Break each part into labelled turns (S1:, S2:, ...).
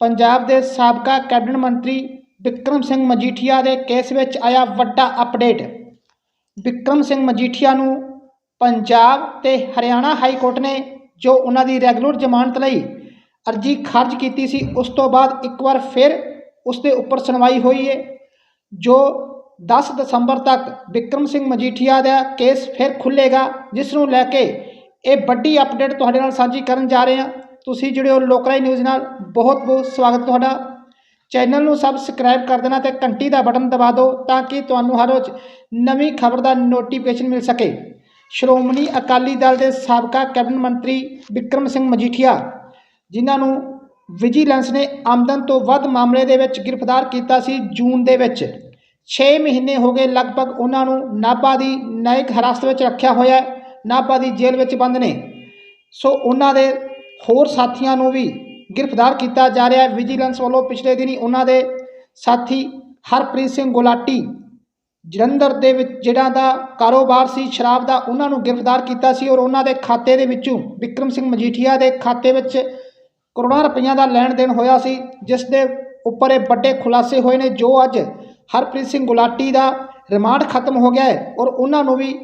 S1: ਪੰਜਾਬ ਦੇ ਸਾਬਕਾ ਕੈਬਨਿਟ ਮੰਤਰੀ ਬਿਕਰਮ ਸਿੰਘ ਮਜੀਠੀਆ ਦੇ ਕੇਸ ਵਿੱਚ ਆਇਆ ਵੱਡਾ ਅਪਡੇਟ। ਬਿਕਰਮ ਸਿੰਘ ਮਜੀਠੀਆ ਨੂੰ ਪੰਜਾਬ ਤੇ ਹਰਿਆਣਾ ਹਾਈ ਕੋਰਟ ਨੇ ਜੋ ਉਹਨਾਂ ਦੀ ਰੈਗੂਲਰ ਜ਼ਮਾਨਤ ਲਈ ਅਰਜੀ ਖਾਰਜ ਕੀਤੀ ਸੀ, ਉਸ ਤੋਂ ਬਾਅਦ ਇੱਕ ਵਾਰ ਫਿਰ ਉਸ ਦੇ ਉੱਪਰ ਸੁਣਵਾਈ ਹੋਈ ਹੈ ਜੋ 10 ਦਸੰਬਰ ਤੱਕ ਬਿਕਰਮ ਸਿੰਘ ਮਜੀਠੀਆ ਦਾ ਕੇਸ ਫਿਰ ਖੁੱਲੇਗਾ ਜਿਸ ਨੂੰ ਲੈ ਕੇ ਇਹ ਵੱਡੀ ਅਪਡੇਟ ਤੁਹਾਡੇ ਨਾਲ ਸਾਂਝੀ ਕਰਨ ਜਾ ਰਹੇ ਹਾਂ। ਤੁਸੀਂ ਜਿਹੜੇ ਹੋ ਲੋਕਰਾਈ ਨਿਊਜ਼ ਨਾਲ। ਬਹੁਤ ਬਹੁਤ ਸਵਾਗਤ ਤੁਹਾਡਾ। ਚੈਨਲ ਨੂੰ ਸਬਸਕ੍ਰਾਈਬ ਕਰ ਦੇਣਾ ਤੇ ਘੰਟੀ ਦਾ ਬਟਨ ਦਬਾ ਦਿਓ ਤਾਂ ਕਿ ਤੁਹਾਨੂੰ ਹਰ ਰੋਜ਼ ਨਵੀਂ ਖਬਰ ਦਾ ਨੋਟੀਫਿਕੇਸ਼ਨ ਮਿਲ ਸਕੇ। ਸ਼੍ਰੋਮਣੀ ਅਕਾਲੀ ਦਲ ਦੇ ਸਾਬਕਾ ਕੈਬਨਿਟ ਮੰਤਰੀ ਬਿਕਰਮ ਸਿੰਘ ਮਜੀਠੀਆ, ਜਿਨ੍ਹਾਂ ਨੂੰ ਵਿਜੀਲੈਂਸ ਨੇ ਆਮਦਨ ਤੋਂ ਵੱਧ ਮਾਮਲੇ ਦੇ ਵਿੱਚ ਗ੍ਰਿਫਤਾਰ ਕੀਤਾ ਸੀ ਜੂਨ ਦੇ ਵਿੱਚ। 6 ਮਹੀਨੇ ਹੋ ਗਏ ਲਗਭਗ ਉਹਨਾਂ ਨੂੰ ਨਾਭਾ ਦੀ ਨਾਇਕ ਹਿਰਾਸਤ ਵਿੱਚ ਰੱਖਿਆ ਹੋਇਆ ਹੈ। ਨਾਭਾ ਦੀ ਜੇਲ੍ਹ ਵਿੱਚ ਬੰਦ ਨੇ। ਸੋ ਉਹਨਾਂ ਦੇ ਹੋਰ ਸਾਥੀਆਂ ਨੂੰ ਵੀ ਗ੍ਰਿਫਤਾਰ ਕੀਤਾ ਜਾ ਰਿਹਾ ਹੈ। ਵਿਜੀਲੈਂਸ ਵੱਲੋਂ ਪਿਛਲੇ ਦਿਨੀ ਉਹਨਾਂ ਦੇ ਸਾਥੀ ਹਰਪ੍ਰੀਤ ਸਿੰਘ ਗੁਲਾਟੀ, ਜਲੰਧਰ ਦੇ ਵਿੱਚ ਜਿਹੜਾ ਦਾ ਕਾਰੋਬਾਰ ਸੀ, ਸ਼ਰਾਬ ਦਾ, ਉਹਨਾਂ ਨੂੰ ਗ੍ਰਿਫਤਾਰ ਕੀਤਾ ਸੀ ਔਰ ਉਹਨਾਂ ਦੇ ਖਾਤੇ ਦੇ ਵਿੱਚੋਂ ਵਿਕਰਮ ਸਿੰਘ ਮਜੀਠੀਆ ਦੇ ਖਾਤੇ ਵਿੱਚ ਕਰੋੜਾਂ ਰੁਪਈਆਂ ਦਾ ਲੈਣ ਦੇਣ ਹੋਇਆ ਸੀ, ਜਿਸ ਦੇ ਉੱਪਰ ਇਹ ਵੱਡੇ ਖੁਲਾਸੇ ਹੋਏ ਨੇ, ਜੋ ਅੱਜ ਹਰਪ੍ਰੀਤ ਸਿੰਘ ਗੁਲਾਟੀ ਦਾ ਰਿਮਾਂਡ ਖਤਮ ਹੋ ਗਿਆ ਹੈ ਔਰ ਉਹਨਾਂ ਨੂੰ ਵੀ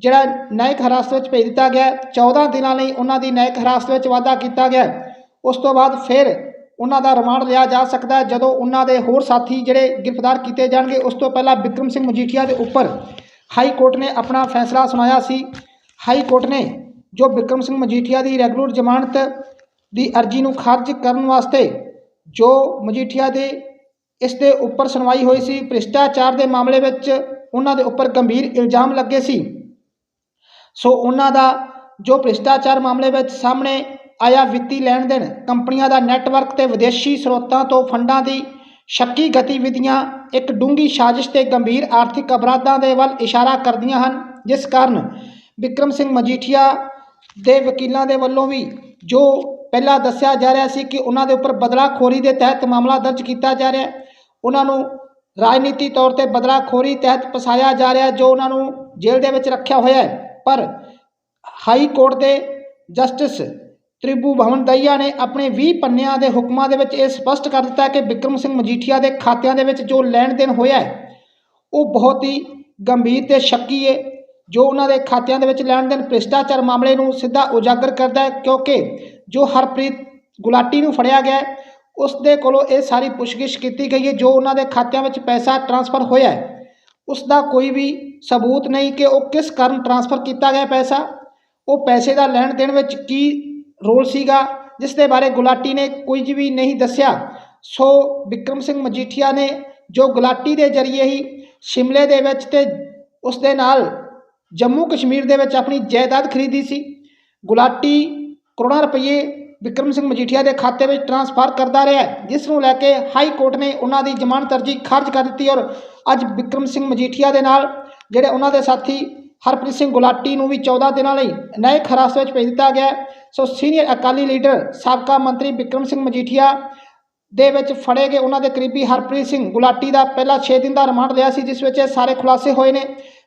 S1: ਜਿਹੜਾ ਨਾਇਕ ਹਿਰਾਸਤ ਵਿੱਚ ਭੇਜ ਦਿੱਤਾ ਗਿਆ ਹੈ 14 ਦਿਨਾਂ ਲਈ ਉਹਨਾਂ ਦੀ ਨਾਇਕ ਹਿਰਾਸਤ ਵਿੱਚ ਵਾਧਾ ਕੀਤਾ ਗਿਆ ਉਸ ਤੋਂ ਬਾਅਦ ਫਿਰ ਉਹਨਾਂ ਦਾ ਰਿਮਾਂਡ ਲਿਆ ਜਾ ਸਕਦਾ ਜਦੋਂ ਉਹਨਾਂ ਦੇ ਹੋਰ ਸਾਥੀ ਜਿਹੜੇ ਗ੍ਰਿਫਤਾਰ ਕੀਤੇ ਜਾਣਗੇ ਉਸ ਤੋਂ ਪਹਿਲਾਂ ਬਿਕਰਮ ਸਿੰਘ ਮਜੀਠੀਆ ਦੇ ਉੱਪਰ ਹਾਈ ਕੋਰਟ ਨੇ ਆਪਣਾ ਫੈਸਲਾ ਸੁਣਾਇਆ ਸੀ ਹਾਈ ਕੋਰਟ ਨੇ ਜੋ ਬਿਕਰਮ ਸਿੰਘ ਮਜੀਠੀਆ ਦੀ ਰੈਗੂਲਰ ਜ਼ਮਾਨਤ ਦੀ ਅਰਜੀ ਨੂੰ ਖਾਰਜ ਕਰਨ ਵਾਸਤੇ ਜੋ ਮਜੀਠੀਆ ਦੇ ਇਸ ਦੇ ਉੱਪਰ ਸੁਣਵਾਈ ਹੋਈ ਸੀ ਭ੍ਰਿਸ਼ਟਾਚਾਰ ਦੇ ਮਾਮਲੇ ਵਿੱਚ ਉਹਨਾਂ ਦੇ ਉੱਪਰ ਗੰਭੀਰ ਇਲਜ਼ਾਮ ਲੱਗੇ ਸੀ ਸੋ ਉਹਨਾਂ ਦਾ ਜੋ ਭ੍ਰਿਸ਼ਟਾਚਾਰ ਮਾਮਲੇ ਵਿੱਚ ਸਾਹਮਣੇ ਆਇਆ ਵਿੱਤੀ ਲੈਣ ਦੇਣ, ਕੰਪਨੀਆਂ ਦਾ ਨੈਟਵਰਕ ਤੇ ਵਿਦੇਸ਼ੀ ਸਰੋਤਾਂ ਤੋਂ ਫੰਡਾਂ ਦੀ ਸ਼ੱਕੀ ਗਤੀਵਿਧੀਆਂ, ਇੱਕ ਡੂੰਗੀ ਸਾਜ਼ਿਸ਼ ਤੇ ਗੰਭੀਰ ਆਰਥਿਕ ਅਪਰਾਧਾਂ ਦੇ ਵੱਲ ਇਸ਼ਾਰਾ ਕਰਦੀਆਂ ਹਨ, ਜਿਸ ਕਾਰਨ ਵਿਕਰਮ ਸਿੰਘ ਮਜੀਠੀਆ ਦੇ ਵਕੀਲਾਂ ਦੇ ਵੱਲੋਂ ਵੀ ਜੋ ਪਹਿਲਾਂ ਦੱਸਿਆ ਜਾ ਰਿਹਾ ਸੀ ਕਿ ਉਹਨਾਂ ਦੇ ਉੱਪਰ ਬਦਲਾਖੋਰੀ ਦੇ ਤਹਿਤ ਮਾਮਲਾ ਦਰਜ ਕੀਤਾ ਜਾ ਰਿਹਾ ਹੈ ਉਹਨਾਂ ਨੂੰ ਰਾਜਨੀਤੀ ਤੌਰ ਤੇ ਬਦਲਾਖੋਰੀ ਤਹਿਤ ਫਸਾਇਆ ਜਾ ਰਿਹਾ ਜੋ ਉਹਨਾਂ ਨੂੰ ਜੇਲ੍ਹ ਦੇ ਵਿੱਚ ਰੱਖਿਆ ਹੋਇਆ ਹੈ। ਪਰ ਹਾਈ ਕੋਰਟ ਦੇ ਜਸਟਿਸ ਤ੍ਰਿਭੂ ਭਵਨ ਦਈਆ ਨੇ ਆਪਣੇ 20 ਪੰਨਿਆਂ ਦੇ ਹੁਕਮਾਂ ਦੇ ਵਿੱਚ ਇਹ ਸਪਸ਼ਟ ਕਰ ਦਿੱਤਾ ਕਿ ਵਿਕਰਮ ਸਿੰਘ ਮਜੀਠੀਆ ਦੇ ਖਾਤਿਆਂ ਦੇ ਵਿੱਚ ਜੋ ਲੈਣ ਦੇਣ ਹੋਇਆ ਹੈ, ਉਹ ਬਹੁਤ ਹੀ ਗੰਭੀਰ ਤੇ ਸ਼ੱਕੀ ਹੈ ਜੋ ਉਹਨਾਂ ਦੇ ਖਾਤਿਆਂ ਦੇ ਵਿੱਚ ਲੈਣ ਦੇਣ ਭ੍ਰਿਸ਼ਟਾਚਾਰ ਮਾਮਲੇ ਨੂੰ ਸਿੱਧਾ ਉਜਾਗਰ ਕਰਦਾ ਹੈ ਕਿਉਂਕਿ ਜੋ ਹਰਪ੍ਰੀਤ ਗੁਲਾਟੀ ਨੂੰ ਫੜਿਆ ਗਿਆ ਉਸ ਦੇ ਕੋਲੋਂ ਇਹ ਸਾਰੀ ਪੁੱਛਗਿੱਛ ਕੀਤੀ ਗਈ ਹੈ, ਜੋ ਉਹਨਾਂ ਦੇ ਖਾਤਿਆਂ ਵਿੱਚ ਪੈਸਾ ਟ੍ਰਾਂਸਫਰ ਹੋਇਆ ਹੈ। ਉਸ ਦਾ ਕੋਈ ਵੀ ਸਬੂਤ ਨਹੀਂ ਕਿ ਉਹ ਕਿਸ ਕਾਰਨ ਟ੍ਰਾਂਸਫਰ ਕੀਤਾ ਗਿਆ ਪੈਸਾ, ਉਹ ਪੈਸੇ ਦਾ ਲੈਣ ਦੇਣ ਵਿੱਚ ਕੀ ਰੋਲ ਸੀਗਾ, ਜਿਸ ਦੇ ਬਾਰੇ ਗੁਲਾਟੀ ਨੇ ਕੁਝ ਵੀ ਨਹੀਂ ਦੱਸਿਆ। ਸੋ ਵਿਕਰਮ ਸਿੰਘ ਮਜੀਠੀਆ ਨੇ ਜੋ ਗੁਲਾਟੀ ਦੇ ਜ਼ਰੀਏ ਹੀ ਸ਼ਿਮਲੇ ਦੇ ਵਿੱਚ ਤੇ ਉਸ ਦੇ ਨਾਲ ਜੰਮੂ ਕਸ਼ਮੀਰ ਦੇ ਵਿੱਚ ਆਪਣੀ ਜਾਇਦਾਦ ਖਰੀਦੀ ਸੀ, ਗੁਲਾਟੀ ਕਰੋੜਾਂ ਰੁਪਏ ਵਿਕਰਮ ਸਿੰਘ ਮਜੀਠੀਆ ਦੇ ਖਾਤੇ ਵਿੱਚ ਟ੍ਰਾਂਸਫਰ ਕਰਦਾ ਰਿਹਾ ਜਿਸ ਨੂੰ ਲੈ ਕੇ ਹਾਈ ਕੋਰਟ ਨੇ ਉਹਨਾਂ ਦੀ ਜ਼ਮਾਨਤ ਅਰਜੀ ਖਾਰਜ ਕਰ ਦਿੱਤੀ ਔਰ ਅੱਜ ਵਿਕਰਮ ਸਿੰਘ ਮਜੀਠੀਆ ਦੇ ਨਾਲ ਜਿਹੜੇ ਉਹਨਾਂ ਦੇ ਸਾਥੀ ਹਰਪ੍ਰੀਤ ਸਿੰਘ ਗੁਲਾਟੀ ਨੂੰ ਵੀ 14 ਦਿਨਾਂ ਲਈ ਨਏ ਖਰਾਸ ਵਿੱਚ ਭੇਜ ਦਿੱਤਾ ਗਿਆ ਸੋ ਸੀਨੀਅਰ ਅਕਾਲੀ ਲੀਡਰ ਸਾਬਕਾ ਮੰਤਰੀ ਵਿਕਰਮ ਸਿੰਘ ਮਜੀਠੀਆ ਦੇ ਵਿੱਚ ਫੜੇ ਗਏ ਉਹਨਾਂ ਦੇ ਕਰੀਬੀ ਹਰਪ੍ਰੀਤ ਸਿੰਘ ਗੁਲਾਟੀ ਦਾ ਪਹਿਲਾ 6 ਦਿਨ ਦਾ ਰਿਮਾਂਡ ਲਿਆ ਸੀ, ਜਿਸ ਵਿੱਚ ਇਹ ਸਾਰੇ ਖੁਲਾਸੇ ਹੋਏ ਨੇ।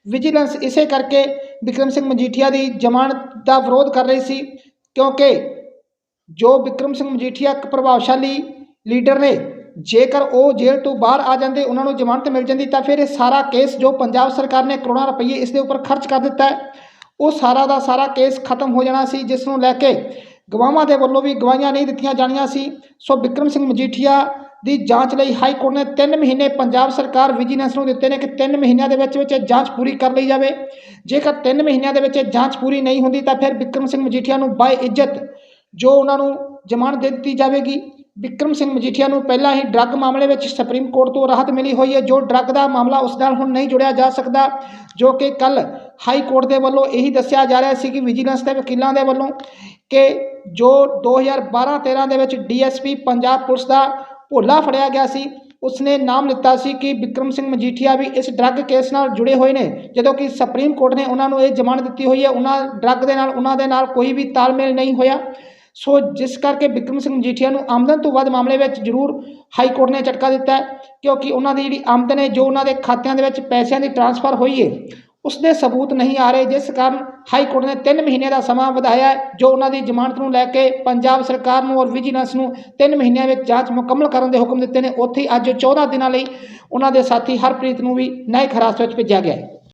S1: ਵਿਜੀਲੈਂਸ ਇਸੇ ਕਰਕੇ ਵਿਕਰਮ ਸਿੰਘ ਮਜੀਠੀਆ ਦੀ ਜ਼ਮਾਨਤ ਦਾ ਵਿਰੋਧ ਕਰ ਰਹੀ ਸੀ, ਕਿਉਂਕਿ ਜੋ ਵਿਕਰਮ ਸਿੰਘ ਮਜੀਠੀਆ ਇੱਕ ਪ੍ਰਭਾਵਸ਼ਾਲੀ ਲੀਡਰ ਨੇ, ਜੇਕਰ ਉਹ ਜੇਲ੍ਹ ਤੋਂ ਬਾਹਰ ਆ ਜਾਂਦੇ, ਉਹਨਾਂ ਨੂੰ ਜ਼ਮਾਨਤ ਮਿਲ ਜਾਂਦੀ, ਤਾਂ ਫਿਰ ਇਹ ਸਾਰਾ ਕੇਸ ਜੋ ਪੰਜਾਬ ਸਰਕਾਰ ਨੇ ਕਰੋੜਾਂ ਰੁਪਏ ਇਸ ਦੇ ਉੱਪਰ ਖਰਚ ਕਰ ਦਿੱਤਾ ਹੈ, ਉਹ ਸਾਰਾ ਦਾ ਸਾਰਾ ਕੇਸ ਖਤਮ ਹੋ ਜਾਣਾ ਸੀ, ਜਿਸ ਨੂੰ ਲੈ ਕੇ ਗਵਾਹਾਂ ਦੇ ਵੱਲੋਂ ਵੀ ਗਵਾਹੀਆਂ ਨਹੀਂ ਦਿੱਤੀਆਂ ਜਾਣੀਆਂ ਸੀ। ਸੋ ਵਿਕਰਮ ਸਿੰਘ ਮਜੀਠੀਆ ਦੀ ਜਾਂਚ ਲਈ ਹਾਈ ਕੋਰਟ ਨੇ 3 ਮਹੀਨੇ ਪੰਜਾਬ ਸਰਕਾਰ ਵਿਜੀਲੈਂਸ ਨੂੰ ਦਿੱਤੇ ਨੇ ਕਿ 3 ਮਹੀਨਿਆਂ ਦੇ ਵਿੱਚ ਵਿੱਚ ਇਹ ਜਾਂਚ ਪੂਰੀ ਕਰ ਲਈ ਜਾਵੇ। ਜੇਕਰ 3 ਮਹੀਨਿਆਂ ਦੇ ਵਿੱਚ ਇਹ ਜਾਂਚ ਪੂਰੀ ਨਹੀਂ ਹੁੰਦੀ, ਤਾਂ ਫਿਰ ਵਿਕਰਮ ਸਿੰਘ ਮਜੀਠੀਆ ਨੂੰ ਬਾਏ ਇੱਜ਼ਤ ਜੋ ਉਹਨਾਂ ਨੂੰ ਜ਼ਮਾਨਤ ਦੇ ਦਿੱਤੀ ਜਾਵੇਗੀ। ਵਿਕਰਮ ਸਿੰਘ ਮਜੀਠੀਆ ਨੂੰ ਪਹਿਲਾਂ ਹੀ ਡਰੱਗ ਮਾਮਲੇ ਵਿੱਚ ਸੁਪਰੀਮ ਕੋਰਟ ਤੋਂ ਰਾਹਤ ਮਿਲੀ ਹੋਈ ਹੈ। ਜੋ ਡਰੱਗ ਦਾ ਮਾਮਲਾ ਉਸ ਨਾਲ ਹੁਣ ਨਹੀਂ ਜੁੜਿਆ ਜਾ ਸਕਦਾ, ਜੋ ਕਿ ਕੱਲ ਹਾਈ ਕੋਰਟ ਦੇ ਵੱਲੋਂ ਇਹੀ ਦੱਸਿਆ ਜਾ ਰਿਹਾ ਸੀ ਕਿ ਵਿਜੀਲੈਂਸ ਦੇ ਵਕੀਲਾਂ ਦੇ ਵੱਲੋਂ ਕਿ ਜੋ 2012-13 ਦੇ ਵਿੱਚ ਡੀਐਸਪੀ ਪੰਜਾਬ ਪੁਲਿਸ ਦਾ ਭੋਲਾ ਫੜਿਆ ਗਿਆ ਸੀ, ਉਸਨੇ ਨਾਮ ਲਿੱਤਾ ਸੀ ਕਿ ਵਿਕਰਮ ਸਿੰਘ ਮਜੀਠੀਆ ਵੀ ਇਸ ਡਰੱਗ ਕੇਸ ਨਾਲ ਜੁੜੇ ਹੋਏ ਨੇ। ਜਦੋਂ ਕਿ ਸੁਪਰੀਮ ਕੋਰਟ ਨੇ ਉਹਨਾਂ ਨੂੰ ਇਹ ਜ਼ਮਾਨਤ ਦਿੱਤੀ ਹੋਈ ਹੈ, ਉਹਨਾਂ ਡਰੱਗ ਦੇ ਨਾਲ, ਉਹਨਾਂ ਦੇ ਨਾਲ ਕੋਈ ਵੀ ਤਾਲਮੇਲ ਨਹੀਂ ਹੋਇਆ। ਸੋ ਜਿਸ ਕਰਕੇ ਬਿਕਰਮ ਸਿੰਘ ਮਜੀਠੀਆ ਨੂੰ ਆਮਦਨ ਤੋਂ ਵੱਧ ਮਾਮਲੇ ਵਿੱਚ ਜ਼ਰੂਰ ਹਾਈ ਕੋਰਟ ਨੇ ਝਟਕਾ ਦਿੱਤਾ ਕਿਉਂਕਿ ਉਹਨਾਂ ਦੀ ਜਿਹੜੀ ਆਮਦਨ ਹੈ ਜੋ ਉਹਨਾਂ ਦੇ ਖਾਤਿਆਂ ਦੇ ਵਿੱਚ ਪੈਸਿਆਂ ਦੀ ਟ੍ਰਾਂਸਫਰ ਹੋਈ ਹੈ ਉਸ ਦੇ ਸਬੂਤ ਨਹੀਂ ਆ ਰਹੇ, ਜਿਸ ਕਾਰਨ ਹਾਈ ਕੋਰਟ ਨੇ 3 ਮਹੀਨਿਆਂ ਦਾ ਸਮਾਂ ਵਧਾਇਆ ਜੋ ਉਹਨਾਂ ਦੀ ਜ਼ਮਾਨਤ ਨੂੰ ਲੈ ਕੇ ਪੰਜਾਬ ਸਰਕਾਰ ਨੂੰ ਔਰ ਵਿਜੀਲੈਂਸ ਨੂੰ 3 ਮਹੀਨਿਆਂ ਵਿੱਚ ਜਾਂਚ ਮੁਕੰਮਲ ਕਰਨ ਦੇ ਹੁਕਮ ਦਿੱਤੇ ਨੇ। ਉੱਥੇ ਹੀ ਅੱਜ 14 ਦਿਨਾਂ ਲਈ ਉਹਨਾਂ ਦੇ ਸਾਥੀ ਹਰਪ੍ਰੀਤ ਨੂੰ ਵੀ ਨਾਇਕ ਹਿਰਾਸਤ ਵਿੱਚ ਭੇਜਿਆ ਗਿਆ ਹੈ।